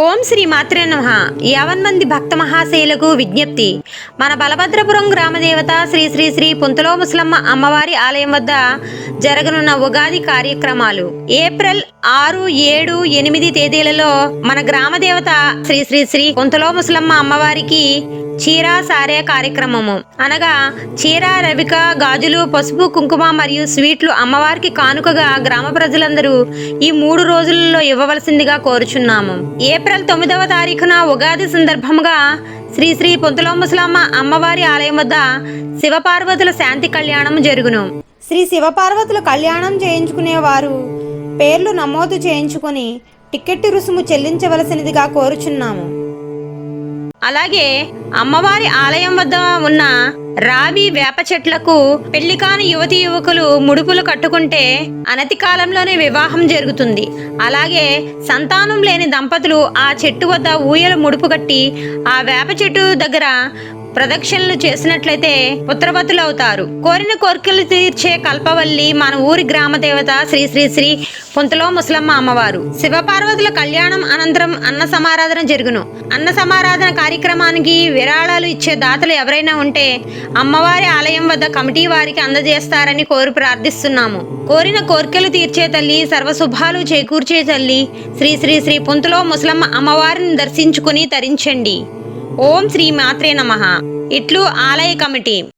ఓం శ్రీ మాత్రే నమ. యావన్ మంది భక్త మహాశైలకు విజ్ఞప్తి. మన బలభద్రపురం గ్రామదేవత శ్రీ శ్రీ శ్రీ పుంతలో ముసలమ్మ అమ్మవారి ఆలయం వద్ద జరగనున్న ఉగాది కార్యక్రమాలు. ఏప్రిల్ ఆరు ఏడు ఎనిమిది తేదీలలో మన గ్రామదేవత శ్రీ శ్రీ శ్రీ పుంతలో ముసలమ్మ అమ్మవారికి చీరా సారే కార్యక్రమము. అనగా చీర రవిక గాజులు పసుపు కుంకుమ మరియు స్వీట్లు అమ్మవారికి కానుకగా గ్రామ ప్రజలందరూ ఈ మూడు రోజులలో ఇవ్వవలసిందిగా కోరుచున్నాము. ఏ ఏప్రిల్ తొమ్మిదవ తారీఖున ఉగాది సందర్భంగా శ్రీ శ్రీ పొంతులో అమ్మవారి ఆలయం వద్ద శివపార్వతుల శాంతి కళ్యాణం జరుగును. శ్రీ శివపార్వతుల కళ్యాణం చేయించుకునేవారు పేర్లు నమోదు చేయించుకొని టికెట్ రుసుము చెల్లించవలసినదిగా కోరుచున్నాము. అలాగే అమ్మవారి ఆలయం వద్ద ఉన్న రావి వేప చెట్లకు పెళ్ళి కాని యువతి యువకులు ముడుపులు కట్టుకుంటే అనతి కాలంలోనే వివాహం జరుగుతుంది. అలాగే సంతానం లేని దంపతులు ఆ చెట్టు వద్ద ఊయల ముడుపు కట్టి ఆ వేప చెట్టు దగ్గర ప్రదక్షిణలు చేసినట్లయితే పుత్రవతులు అవుతారు కోరిన కోరికలు తీర్చే కల్పవల్లి మన ఊరి గ్రామ దేవత శ్రీ శ్రీ శ్రీ పుంతలో ముసలమ్మ అమ్మవారు. శివపార్వతుల కళ్యాణం అనంతరం అన్న సమారాధన జరుగును. అన్న సమారాధన కార్యక్రమానికి విరాళాలు ఇచ్చే దాతలు ఎవరైనా ఉంటే అమ్మవారి ఆలయం వద్ద కమిటీ వారికి అందజేస్తారని కోరి ప్రార్థిస్తున్నాము. కోరిన కోరికలు తీర్చే తల్లి సర్వశుభాలు చేకూర్చే తల్లి శ్రీ శ్రీ శ్రీ పుంతలో ముసలమ్మ అమ్మవారిని దర్శించుకుని తరించండి. ఓం శ్రీ మాత్రే నమ. ఇట్లు ఆలయ కమిటీ